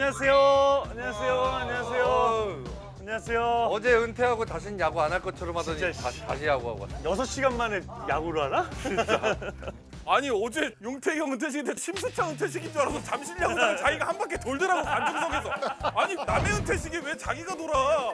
안녕하세요. 안녕하세요. 안녕하세요. 안녕하세요. 어제 은퇴하고 다시는 야구 안 할 것처럼 하더니 진짜, 다시, 다시 야구하고 왔어. 여섯 시간 만에 야구를 하나? 아니 어제 용태경 은퇴식인데 심수창 은퇴식인 줄 알아서 잠실 야구장 자기가 한 바퀴 돌더라고 관중석에서 아니 남의 은퇴식에 왜 자기가 돌아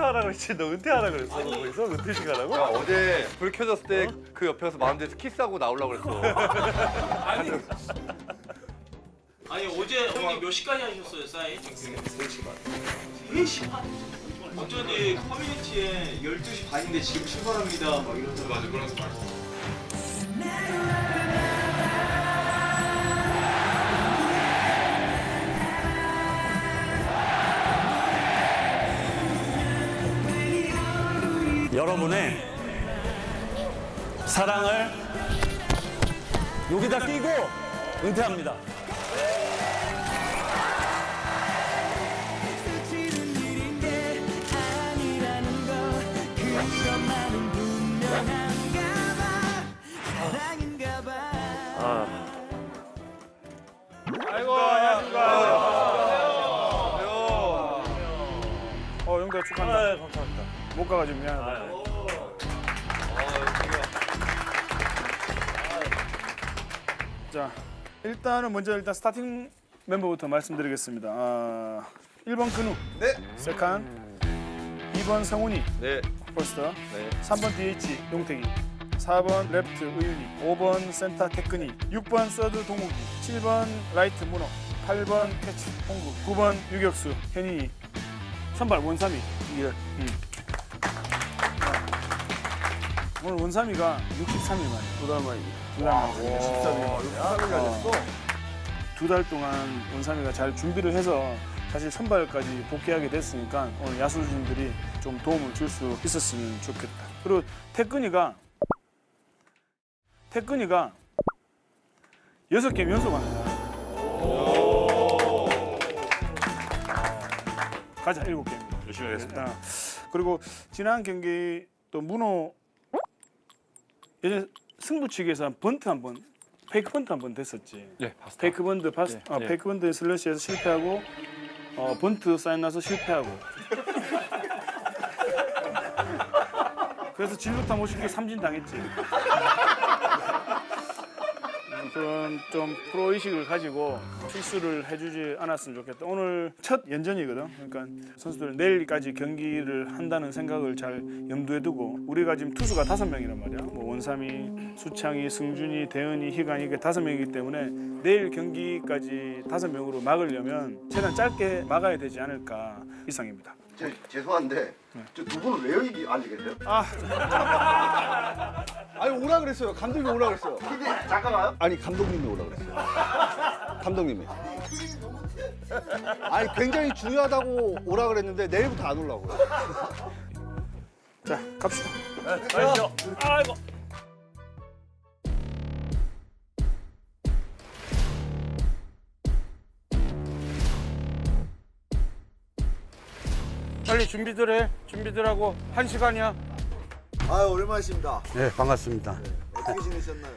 스트 하라 그랬지. 너 은퇴하라 그랬어. 거기서 은퇴식 하라고? 야, 어제 불 켜졌을 때 그 옆에서 마운드에서 키스하고 나오려고 그랬어. 아니 아니 어제 형님 몇 시까지 하셨어요 사인? 3시 반 3시 반? 어쩐지 커뮤니티에 12시 반인데 지금 출발합니다 막 이러더라고 맞아 그런 거 여러분의 사랑을 여기다 끼고 은퇴합니다. 아이고 어 축하한다 아, 감사합니다. 못 가가지고 미안하다 자 일단은 먼저 일단 스타팅 멤버부터 말씀드리겠습니다 아, 1번 근우 네. 세칸 2번 성훈이 네. 포스터 네. 3번 DH 용택이 4번 레프트 의윤이 5번 센터 태근이 6번 서드 동욱이 7번 라이트 문어 8번 캐치 홍구 9번 유격수 현인이 선발 원삼이 이열 음. 오늘 원삼이가 63일 만에 두달 만에 두달 만에 13일 만에 두달 동안 원삼이가 잘 준비를 해서 사실 선발까지 복귀하게 됐으니까 오늘 야수진들이 좀 도움을 줄 수 있었으면 좋겠다. 그리고 태근이가 태근이가 여섯 게임 연속합니다. 가자 일곱 게임. 열심히 하겠습니다. 아, 그리고 지난 경기 또 문호 예전 승부치기에서 번트 한번 페이크 번트 한 번 됐었지. 네, 봤어. 페이크 번트 파스 네, 아, 네. 페이크 번트 슬래시에서 실패하고 어, 번트 사인 나서 실패하고. 그래서 진루타 못 시키고 삼진 당했지. 음, 그런 좀 프로 의식을 가지고 실수를 해주지 않았으면 좋겠다. 오늘 첫 연전이거든. 그러니까 선수들은 내일까지 경기를 한다는 생각을 잘 염두에 두고 우리가 지금 투수가 다섯 명이란 말이야. 뭐 원삼이, 수창이, 승준이, 대은이, 희관이 이게 다섯 명이기 때문에 내일 경기까지 다섯 명으로 막으려면 최대한 짧게 막아야 되지 않을까 이상입니다. 저, 죄송한데 저 두 분은 왜 여기 앉아 계세요? 아, 아니 오라 그랬어요. 감독님이 오라 그랬어요. 근데 잠깐만요. 아니 감독님이 오라 그랬어요. 감독님이. 아니 굉장히 중요하다고 오라 그랬는데 내일부터 안 오려고요. 자 갑시다. 아이고. 아이고. 빨리 준비들 해. 준비들 하고 한 시간이야. 아유 오랜만이십니다. 네, 반갑습니다. 어떻게 지내셨나요?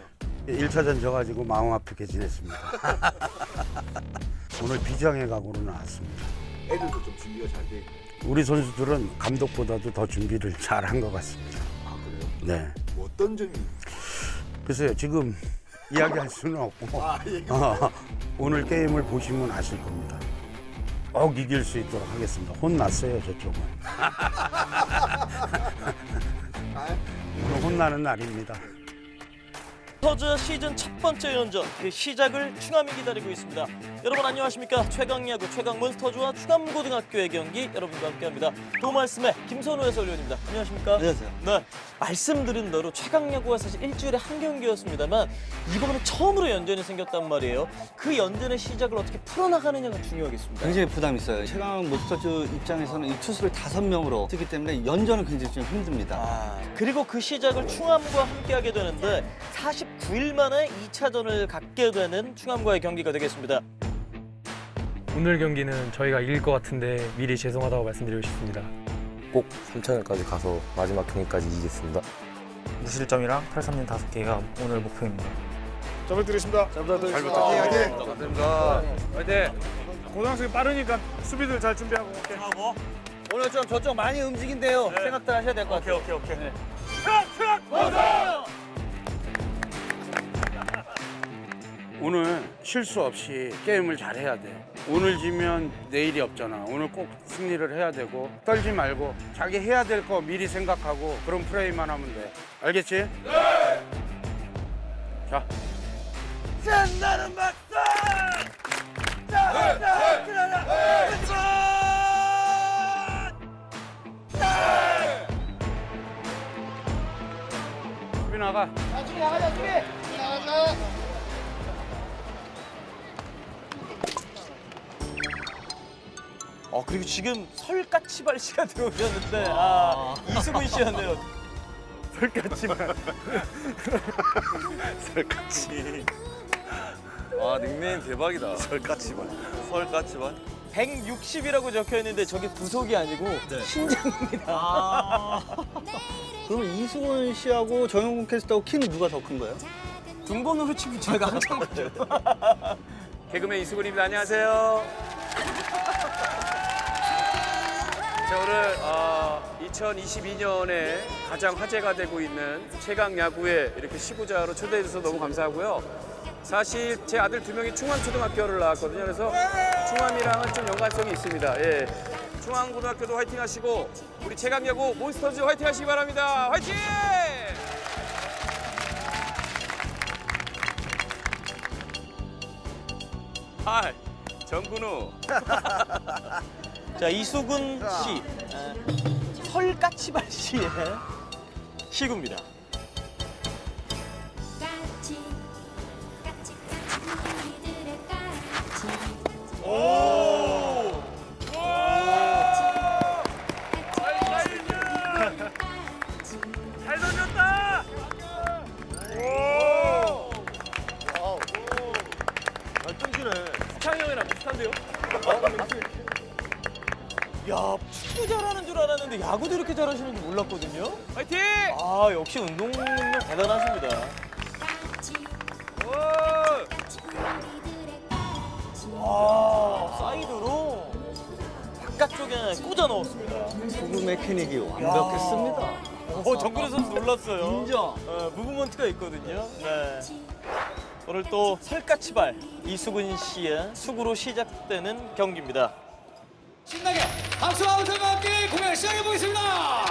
1차전 져가지고 마음 아프게 지냈습니다. 오늘 비장의 각오로 나왔습니다. 애들도 좀 준비가 잘 돼. 우리 선수들은 감독보다도 더 준비를 잘 한 것 같습니다. 아 그래요? 네. 뭐 어떤 점이? 글쎄요, 지금 이야기할 수는 없고, 아 얘기. 어, 오늘 게임을 보시면 아실 겁니다. 꼭 이길 수 있도록 하겠습니다. 혼났어요, 저쪽은. 오늘 혼나는 날입니다. 터즈 시즌 첫 번째 연전 그 시작을 충암이 기다리고 있습니다. 여러분 안녕하십니까? 최강야구 최강 몬스터즈와 충암고등학교의 경기 여러분과 함께합니다. 도 말씀의 김선우 해설위원입니다. 안녕하십니까? 안녕하세요. 네, 말씀드린 대로 최강야구가 사실 일주일에 한 경기였습니다만 이번에 처음으로 연전이 생겼단 말이에요. 그 연전의 시작을 어떻게 풀어나가느냐가 중요하겠습니다. 굉장히 부담 있어요. 최강 모스터즈 입장에서는 이 투수를 다섯 명으로 쓰기 때문에 연전은 굉장히 좀 힘듭니다. 아, 그리고 그 시작을 충암과 함께하게 되는데 49일 만에 2차전을 갖게 되는 충암과의 경기가 되겠습니다. 오늘 경기는 저희가 이길 것 같은데 미리 죄송하다고 말씀드리고 싶습니다. 꼭 3차전까지 가서 마지막 경기까지 이기겠습니다. 무실점이랑 탈삼진 5개가 오늘 목표입니다. 잘 부탁드리겠습니다. 잘 부탁드리겠습니다. 반갑습니다. 화이팅! 고등학생이 빠르니까 수비들 잘 준비하고 올게. 오늘 좀 저쪽 많이 움직인대요. 생각들 하셔야 될 것 같아요. 오케이, 오케이, 오케이. 오늘 실수 없이 게임을 잘 해야 돼. 오늘 지면 내일이 없잖아. 오늘 꼭 승리를 해야 되고 떨지 말고 자기 해야 될 거 미리 생각하고 그런 플레이만 하면 돼. 알겠지? 네. 자. 수비 나가. 어, 그리고 지금 설까치발 씨가 들어오셨는데, 아, 이수근 씨였네요. 와 닉네임 대박이다. 설까치반. 설까치반. 160이라고 적혀 있는데 저게 구속이 아니고 신장입니다. 그러면 이승훈 씨하고 정영훈 캐스터하고 키는 누가 더 큰 거예요? 등번호로 치면 제가 한참 맞죠. 개그맨 이수근입니다. 안녕하세요. 자, 오늘 어, 2022년에 가장 화제가 되고 있는 최강 야구에 이렇게 시구자로 초대해 주셔서 너무 감사하고요. 사실 제 아들 두 명이 충암초등학교를 나왔거든요. 그래서 충암이랑은 좀 연관성이 있습니다. 예. 충암고등학교도 화이팅 하시고 우리 최강 야구 몬스터즈 화이팅 하시기 바랍니다. 화이팅! 하이, 정근우. 자, 이수근 씨. 아, 설까치발 씨의 시구입니다. 대단하십니다. 오! 와, 사이드로 바깥쪽에 꽂아 넣었습니다. 투구 메케닉이 완벽했습니다. 어, 정근우 선수 놀랐어요. 인정. 어, 무브먼트가 있거든요. 네. 오늘 또 설까치발 이수근 씨의 수구로 시작되는 경기입니다. 신나게 박수와 함께 공연 시작해 보겠습니다.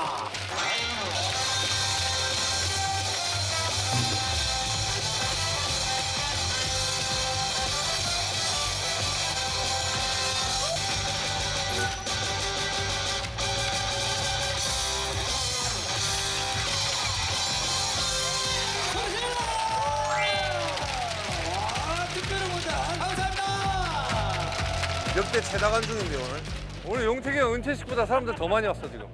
역대 최다 관 중인데 오늘. 오늘 용택이 형 은퇴식보다 사람들 더 많이 왔어 지금.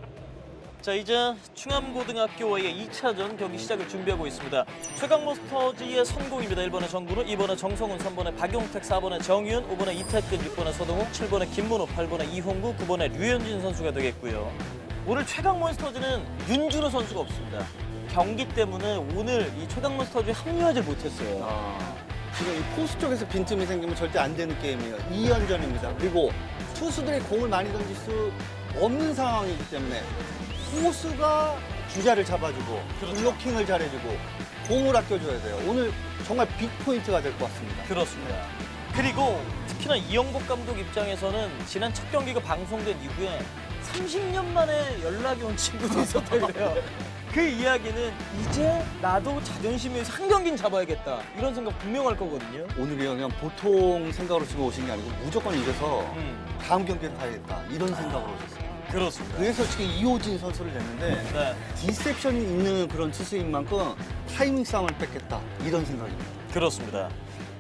자 이제 충암고등학교와의 2차전 경기 시작을 준비하고 있습니다. 최강 모스터즈의 선공입니다. 1번에 정근우, 2번에 정성훈, 3번에 박용택, 4번에 정윤, 5번에 이태근, 6번에 서동욱, 7번에 김문호, 8번에 이홍구, 9번에 류현진 선수가 되겠고요. 오늘 최강 몬스터즈는 윤준호 선수가 없습니다. 경기 때문에 오늘 이 최강 몬스터즈에 합류하지 못했어요. 지금 이 포수 쪽에서 빈틈이 생기면 절대 안 되는 게임이에요. 2연전입니다. 그리고 투수들이 공을 많이 던질 수 없는 상황이기 때문에 포수가 주자를 잡아주고 블로킹을 잘해주고 공을 아껴줘야 돼요. 오늘 정말 빅 포인트가 될 것 같습니다. 그렇습니다. 그리고 특히나 이영복 감독 입장에서는 지난 첫 경기가 방송된 이후에 30년 만에 연락이 온 친구도 있었다 그래요. 그 이야기는 이제 나도 자존심에서 한 경기는 잡아야겠다 이런 생각 분명할 거거든요. 오늘이 그냥 보통 생각으로 지금 오신 게 아니고 무조건 이겨서 음, 다음 경기를 가야겠다 이런 생각으로 오셨어요. 그렇습니다. 그래서 지금 이호진 선수를 냈는데 네, 디셉션이 있는 그런 투수인 만큼 타이밍 싸움을 뺏겠다 이런 생각입니다. 그렇습니다.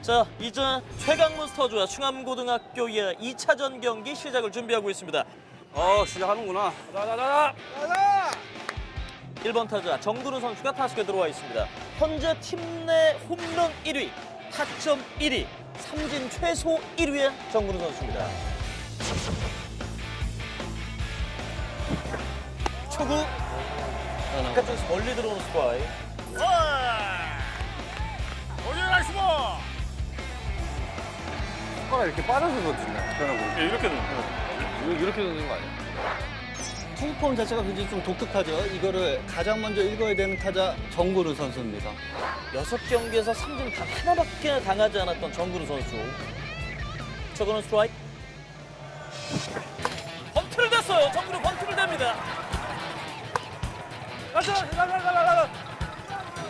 자, 이제 최강문스터즈와 충암고등학교의 2차전 경기 시작을 준비하고 있습니다. 어, 시작하는구나. 나나나나. 1번 타자 정근우 선수가 타석에 들어와 있습니다. 현재 팀 내 홈런 1위, 타점 1위, 삼진 최소 1위의 정근우 선수입니다. 초구 바깥쪽에서 멀리 들어오는 스파이. 손가락 이렇게 빠져서 던진다. 이렇게 는 이렇게, 이렇게 던지는 거 아니야? 투폼 자체가 굉장히 좀 독특하죠. 이거를 가장 먼저 읽어야 되는 타자 정구르 선수입니다. 여섯 경기에서 삼진 단 하나밖에 당하지 않았던 정근우 선수. 저거는 스트라이크. 번트를 댔어요. 정근우 번트를 댑니다. 가자, 가자, 가자, 가자.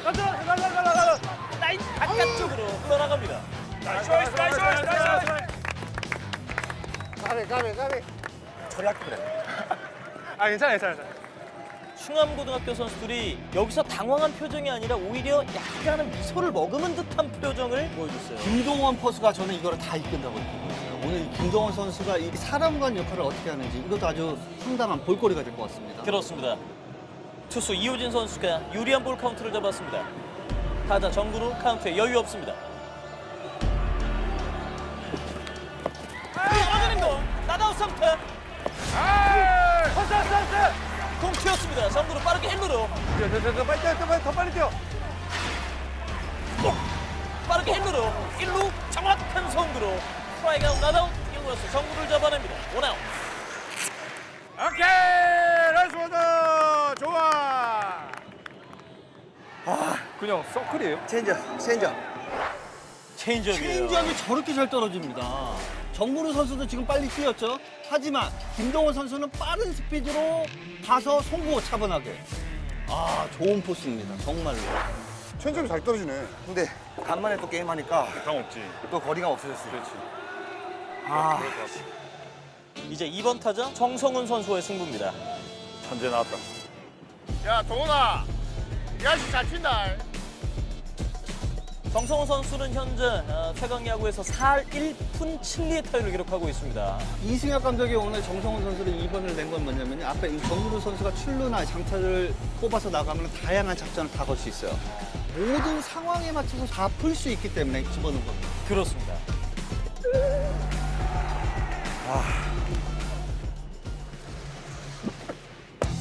가자, 가자, 가자, 가자. 라인 바깥쪽으로 흘러나갑니다. 나이스, 나이스, 나이스, 나이스. 가래 가래 가래. 아, 괜찮아, 괜찮아, 괜찮아. 충암고등학교 선수들이 여기서 당황한 표정이 아니라 오히려 약간은 미소를 머금은 듯한 표정을 보여줬어요. 김동원 포수가 저는 이거를 다 이끈다고 보고 있어요. 오늘 이 김동원 선수가 이 사람 간 역할을 어떻게 하는지 이것도 아주 상당한 볼거리가 될 것 같습니다. 그렇습니다. 투수 이호진 선수가 유리한 볼 카운트를 잡았습니다. 타자 정근우 카운트에 여유 없습니다. 떨어지는 공 나다우 삼타 퍼스, 퍼스, 퍼스. 공 튀었습니다. 정근우 빠르게 1루로 뛰어, 뛰어, 뛰어, 빨리 뛰어, 더 빨리, 더 빨리 뛰어. 빠르게 1루로 1루 정확한 송구로 아웃 나다운 1루에서 정근우를 잡아냅니다. 원아웃 오케이, 나이스 원더, 좋아. 아, 그냥 서클이에요? 체인저, 체인저. 체인지업이에요. 체인지업이 저렇게 잘 떨어집니다. 정근우 선수도 지금 빨리 뛰었죠. 하지만 김동원 선수는 빠른 스피드로 가서 송구 차분하게. 아, 좋은 포스입니다. 정말로. 천천히 잘 떨어지네. 근데 간만에 또 게임하니까 당 없지. 또 거리가 없어졌어요. 그렇지. 아, 이제 2번 타자 정성훈 선수의 승부입니다. 천재 나왔다. 야 동훈아, 야씨 잘 친다. 정성훈 선수는 현재 어, 최강 야구에서 4할 1푼 7리의 타율을 기록하고 있습니다. 이승엽 감독이 오늘 정성훈 선수를 2번을 낸 건 뭐냐면 앞에 이 정근우 선수가 출루나 장타를 뽑아서 나가면 다양한 작전을 다 걸 수 있어요. 모든 상황에 맞춰서 다 풀 수 있기 때문에 집어넣은 겁니다. 그렇습니다.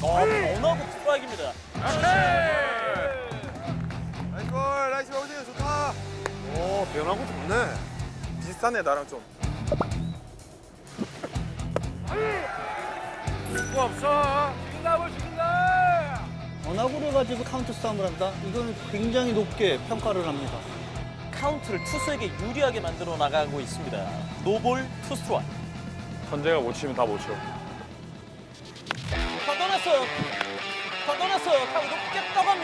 아, 변화구 스트라이크입니다. 변하고 좋네. 비슷하네, 나랑 좀. 뭐 없어. 죽인다, 뭘 죽인다. 전화구를 가지고 카운트 싸움을 한다? 이거는 굉장히 높게 평가를 합니다. 카운트를 투수에게 유리하게 만들어 나가고 있습니다. 노볼 투 스트라이크. 천재가 못 치면 다 못 쳐. 걷어냈어요. 걷어냈어요. 타고 높게 떠갑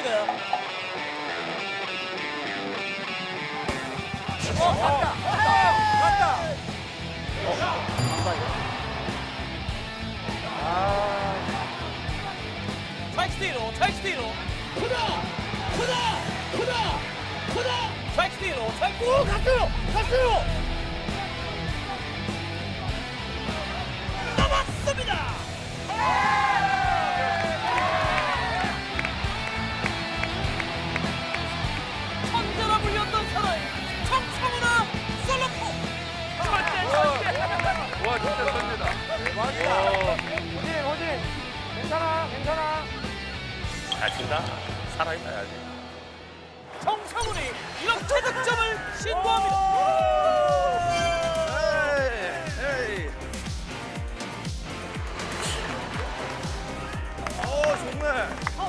어, 갔다. 갔다. 트라이크 뒤로, 트라이크 뒤로. 크다! 크다! 크다! 크다! 트라이크 뒤로, 트라이크. 오, 갔어요! 갔어요! 넘었습니다! 잘 친다. 살아있다 야지. 정성훈이 이렇게 득점을 신고합니다. 에이. 오, 좋네. 오.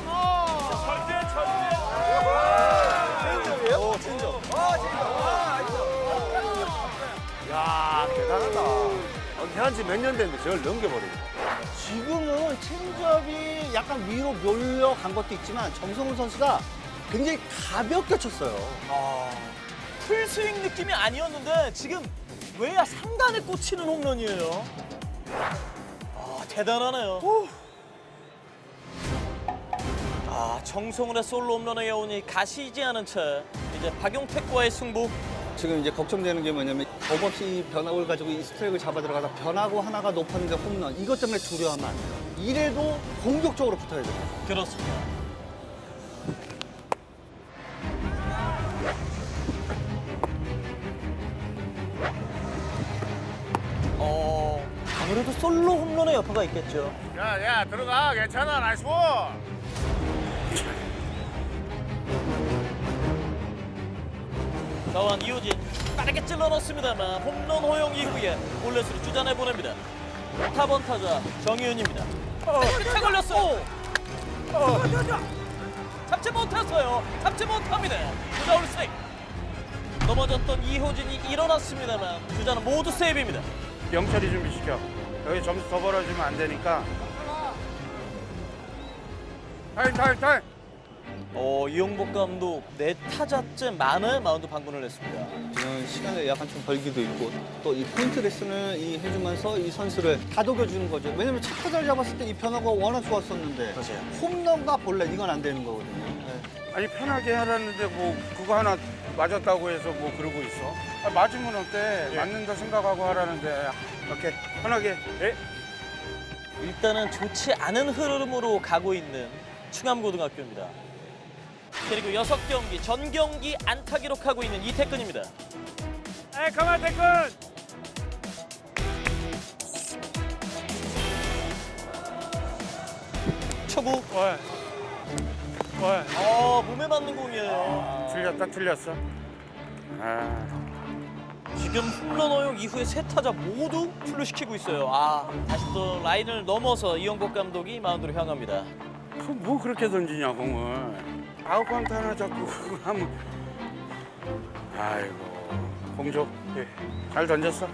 아. 야 대단하다. 한 지 몇년 됐는데 저걸 넘겨버리고. 지금은 체인지업이 약간 위로 몰려간 것도 있지만 정성훈 선수가 굉장히 가볍게 쳤어요. 아, 풀스윙 느낌이 아니었는데 지금 외야 상단에 꽂히는 홈런이에요. 아, 대단하네요. 아, 정성훈의 솔로 홈런에 이어오니 가시지 않은 채 이제 박용택과의 승부. 지금 이제 걱정되는 게 뭐냐면 법 없이 변화구를 가지고 이 스트라이크를 잡아 들어가다 변화구 하나가 높았는데 홈런 이것 때문에 두려워하면 안 돼요. 이래도 공격적으로 붙어야 돼요. 그렇습니다. 어, 아무래도 솔로 홈런의 여파가 있겠죠. 야, 야, 들어가. 괜찮아. 나이스 볼. 자원 이호진 빠르게 찔러 넣습니다만 홈런 허용 이후에 볼넷으로 주잔해 보냅니다. 타번 타자 정희윤입니다. 끝에 걸렸어. 잡지 못했어요. 잡지 못합니다. 주자 올스윙. 넘어졌던 이호진이 일어났습니다만 주자는 모두 세이브입니다. 영철이 준비시켜. 여기 점수 더 벌어지면 안 되니까. 타임 타임 타임. 어, 이용복 감독 네 타자째 만에 마운드 방문을 했습니다. 지금 시간을 약간 좀 벌기도 있고 또 이 포인트 레슨을 이 해주면서 이 선수를 다독여주는 거죠. 왜냐면 첫 타자를 잡았을 때 이 변화가 워낙 좋았었는데 맞아요. 홈런과 볼넷 이건 안 되는 거거든요. 네. 아니 편하게 하라는데 뭐 그거 하나 맞았다고 해서 뭐 그러고 있어. 아, 맞으면 어때? 맞는다 생각하고 하라는데. 오케이 편하게. 예? 일단은 좋지 않은 흐름으로 가고 있는 충암고등학교입니다. 그리고 여섯 경기 전 경기 안타 기록하고 있는 이태근입니다. 에이, 가만 태근. 초구. 왜? 왜? 어, 몸에 맞는 공이에요. 틀렸다 틀렸어. 아. 지금 홈런 허용 이후에 세 타자 모두 출루시키고 있어요. 아, 다시 또 라인을 넘어서 이영복 감독이 마운드로 향합니다. 그 뭐 그렇게 던지냐 공을 아웃 카운트 하나 잡고 그거 하면 아이고 공조 예. 잘 던졌어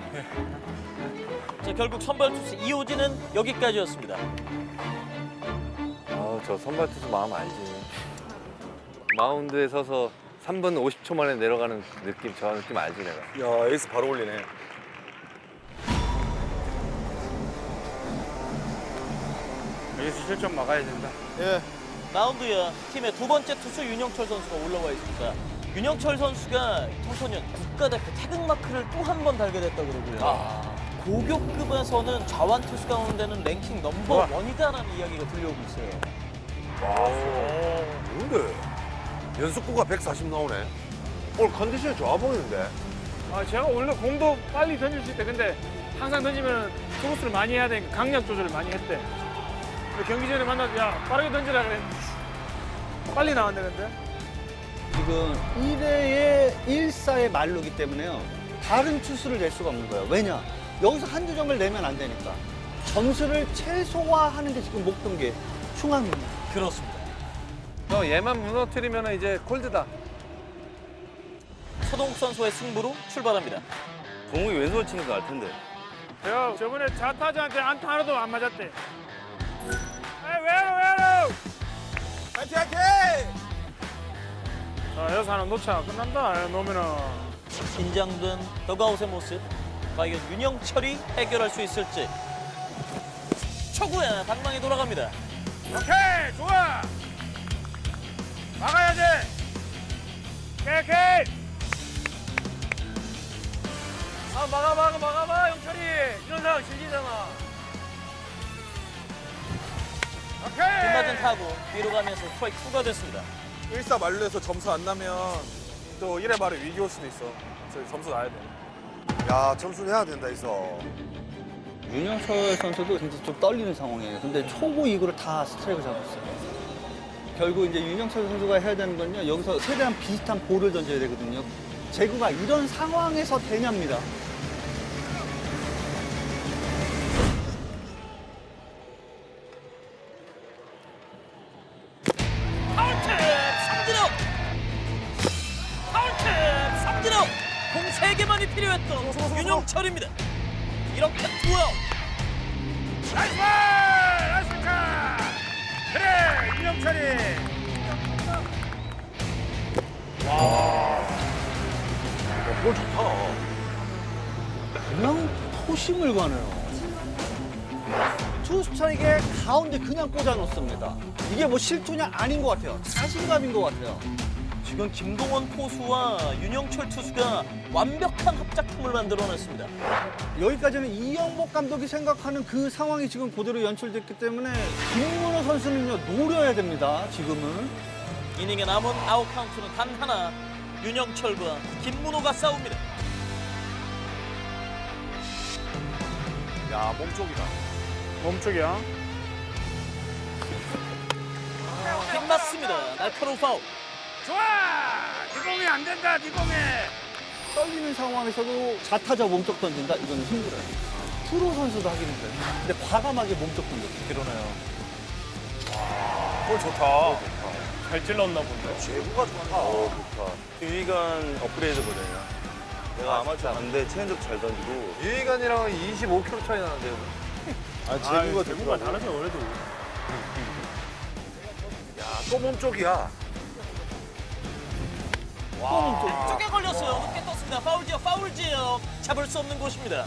자, 결국 선발 투수 이호진은 여기까지였습니다. 아, 저 선발 투수 마음 알지. 마운드에 서서 3분 50초 만에 내려가는 느낌, 저 느낌 알지 내가. 야 에이스 바로 올리네. 여기서 실점 막아야 된다 마운드에 팀의 두 번째 투수 윤영철 선수가 올라와 있습니다. 윤영철 선수가 청소년 국가대표 태극 마크를 또 한 번 달게 됐다 그러고요. 고교급에서는 좌완 투수 가운데는 랭킹 넘버 원이다라는 이야기가 들려오고 있어요. 뭔데? 연속구가 140 나오네. 오늘 컨디션이 좋아 보이는데. 아, 제가 원래 공도 빨리 던질 수 있대. 근데 항상 던지면 투구수를 많이 해야 되니까 강약 조절을 많이 했대. 경기 전에 만나서 야, 빠르게 던지라 그랬는데 빨리 나왔네, 근데. 지금 1회에 1사의 말루기 때문에요. 다른 투수를 낼 수가 없는 거예요. 왜냐? 여기서 한두 점을 내면 안 되니까. 점수를 최소화하는 게 지금 목표인 충암입니다. 그렇습니다. 형 얘만 무너뜨리면 이제 콜드다. 서동욱 선수의 승부로 출발합니다. 동욱이 왼손 치는 거 알 텐데. 제가 저번에 자타자한테 안타 하나도 안 맞았대. 에이, 외로, 외로! 화이팅 화이팅! 자, 여기서 하나 놓자. 끝난다. 놓으면은. 긴장된 더가웃의 모습. 과연 윤영철이 해결할 수 있을지. 초구에 방망이 돌아갑니다. 오케이, 좋아! 막아야지! 오케이, 오케이! 아 막아 막아 막아 봐 영철이 이런 상황 질리잖아. 오케이! 빗맞은 타구 뒤로 가면서 스트라이크 2가 됐습니다. 1사 만루에서 점수 안 나면 또 1회 말에 위기 올 수도 있어. 그래서 점수 나야 돼. 야 점수 내야 된다 있어. 윤영철 선수도 굉장히 좀 떨리는 상황이에요. 근데 초구 이구를 다 스트라이크 잡았어요. 결국 이제 윤영철 선수가 해야 되는 건요. 여기서 최대한 비슷한 볼을 던져야 되거든요. 제구가 이런 상황에서 되냐입니다. 볼 좋다. 그냥 토심을 가네요. 투스트라이크에 가운데 그냥 꽂아 놓습니다. 이게 뭐 실투냐 아닌 것 같아요. 자신감인 것 같아요. 지금 김동원 포수와 윤영철 투수가 완벽한 합작품을 만들어냈습니다. 여기까지는 이영복 감독이 생각하는 그 상황이 지금 그대로 연출됐기 때문에 김문호 선수는요 노려야 됩니다. 지금은 이닝의 남은 아웃 카운트는 단 하나. 윤영철과 김문호가 싸웁니다. 야, 몸쪽이다. 몸쪽이야. 빗맞습니다. 날카로운 파울. 좋아. 니공이 안 된다. 니공이. 떨리는 상황에서도 자타자 몸쪽 던진다 이거는 힘들어요. 프로 선수도 하기 힘들어요. 근데 과감하게 몸쪽 던졌어요. 그러네요. 볼 좋다. 잘 찔렀나 본데. 제구가 좋다. 유희관 업그레이드 버전이야. 내가 아 마추어 안데 체인지업 잘 던지고 유희관이랑은 25km 차이 나는데요. 아, 제구가 제구가 다르죠, 그래도. 야, 또 몸쪽이야. 쪽에 걸렸어요. 높게 떴습니다. 파울 지역, 파울 지역. 잡을 수 없는 곳입니다.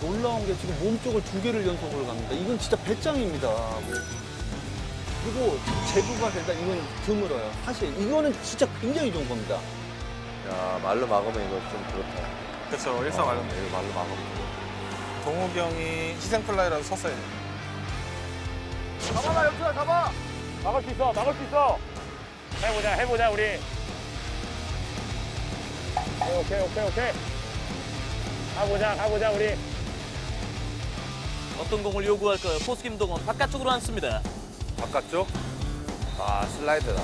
놀라운 게 지금 몸쪽을 두 개를 연속으로 갑니다. 이건 진짜 배짱입니다. 그리고 제구가 된다 이건 드물어요. 사실 이거는 진짜 굉장히 좋은 겁니다. 야 말로 막으면 이거 좀 그렇다. 그렇죠. 일상 말로. 이거 말로 막으면. 동욱이 형이 희생 플라이라도 섰어야 돼. 잡아라, 영철아, 잡아! 막을 수 있어, 막을 수 있어. 해보자, 해보자, 우리. 오케이, 오케이, 오케이. 가보자, 가보자, 우리. 어떤 공을 요구할까요? 포수 김동원 바깥쪽으로 앉습니다. 바깥쪽? 아, 슬라이드다.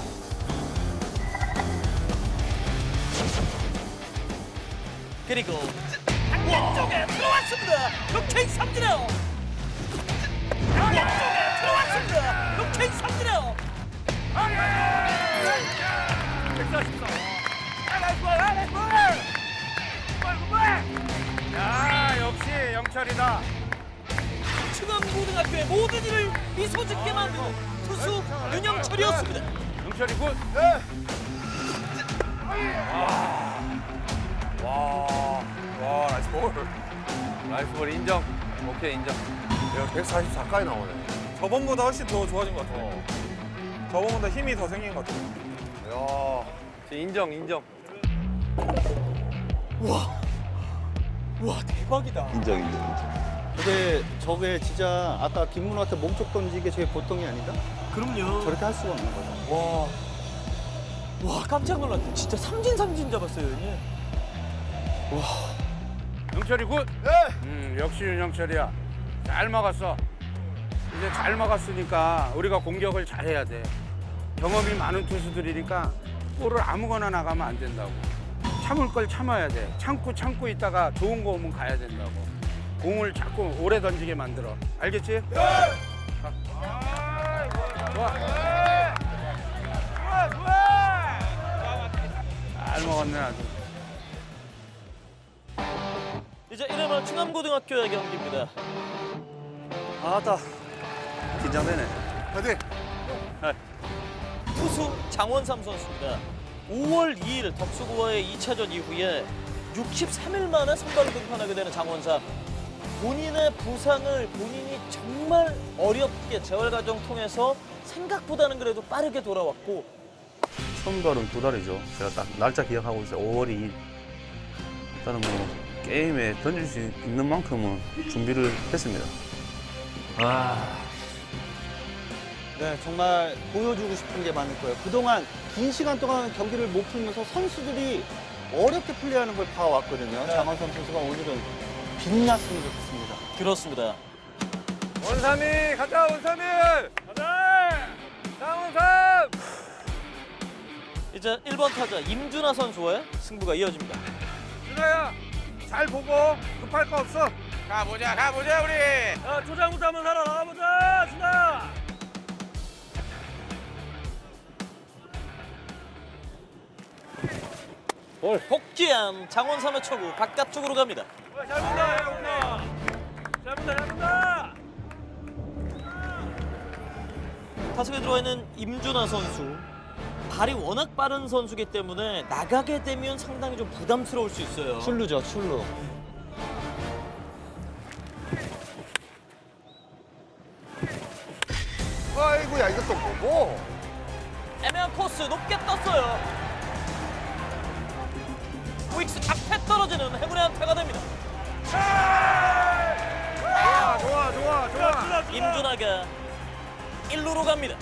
그리고 왼쪽에 들어왔습니다. 루킹 삼진아요. 왼쪽에 들어왔습니다. 루킹 삼진아요. 야 역시 영철이다. 충암고등학교의 모든 일을 미소 짓게 만든 투수 윤영철이었습니다. 영철이 굿. 와, 와, 나이스 볼. 나이스 볼 인정. 오케이, 인정. 야, 144까지 나오네. 저번보다 훨씬 더 좋아진 것 같아. 저번보다 힘이 더 생긴 것 같아. 야, 진짜 인정, 인정. 와 대박이다. 인정 인정 인정. 근데 저게 진짜 아까 김문호한테 몸쪽 던지게 저게 보통이 아니다? 그럼요. 저렇게 할 수가 없는 거죠. 와. 와 깜짝 놀랐네. 진짜 삼진 삼진 잡았어요. 예. 영철이 굿. 음 역시 윤영철이야. 잘 막았어. 이제 잘 막았으니까 우리가 공격을 잘해야 돼. 경험이 많은 투수들이니까 볼을 아무거나 나가면 안 된다고. 참을 걸 참아야 돼. 참고 참고 있다가 좋은 거 오면 가야 된다고. 공을 자꾸 오래 던지게 만들어. 알겠지? 가. 좋아. 잘 먹었네 아주. 이제 이름은 충암고등학교의 경기입니다. 아다 긴장되네. 파이팅! 투수 장원삼 선수입니다. 5월 2일 덕수고와의 2차전 이후에 63일 만에 선발로 등판하게 되는 장원삼. 본인의 부상을 본인이 정말 어렵게 재활 과정 통해서 생각보다는 그래도 빠르게 돌아왔고 선발은 두 달이죠. 제가 딱 날짜 기억하고 있어요. 5월 2일. 일단은 뭐 게임에 던질 수 있는 만큼은 준비를 했습니다. 네, 정말 보여주고 싶은 게 많을 거예요. 그동안 긴 시간 동안 경기를 못 풀면서 선수들이 어렵게 플레이하는 걸 봐왔거든요. 장원삼 선수가 오늘은 빛났으면 좋겠습니다. 그렇습니다. 원삼이, 가자, 원삼이! 가자! 장원삼! 이제 1번 타자 임준하 선수와의 승부가 이어집니다. 준호야 잘 보고 급할 거 없어. 가보자 가보자 우리. 야, 조장부터 한번 살아 나가보자, 준하! 복귀한 장원삼의 초구 바깥쪽으로 갑니다. 잘 본다, 잘 본다! 타석에 들어와 있는 임준하 선수 발이 워낙 빠른 선수기 때문에 나가게 되면 상당히 좀 부담스러울 수 있어요. 출루죠, 출루. 아이고야 이것도 뭐고? 애매한 코스 높게 떴어요. 우익수 앞에 떨어지는 행운의 안타가 됩니다. 좋아 좋아 좋아 좋아. 임준하가 1루로 갑니다.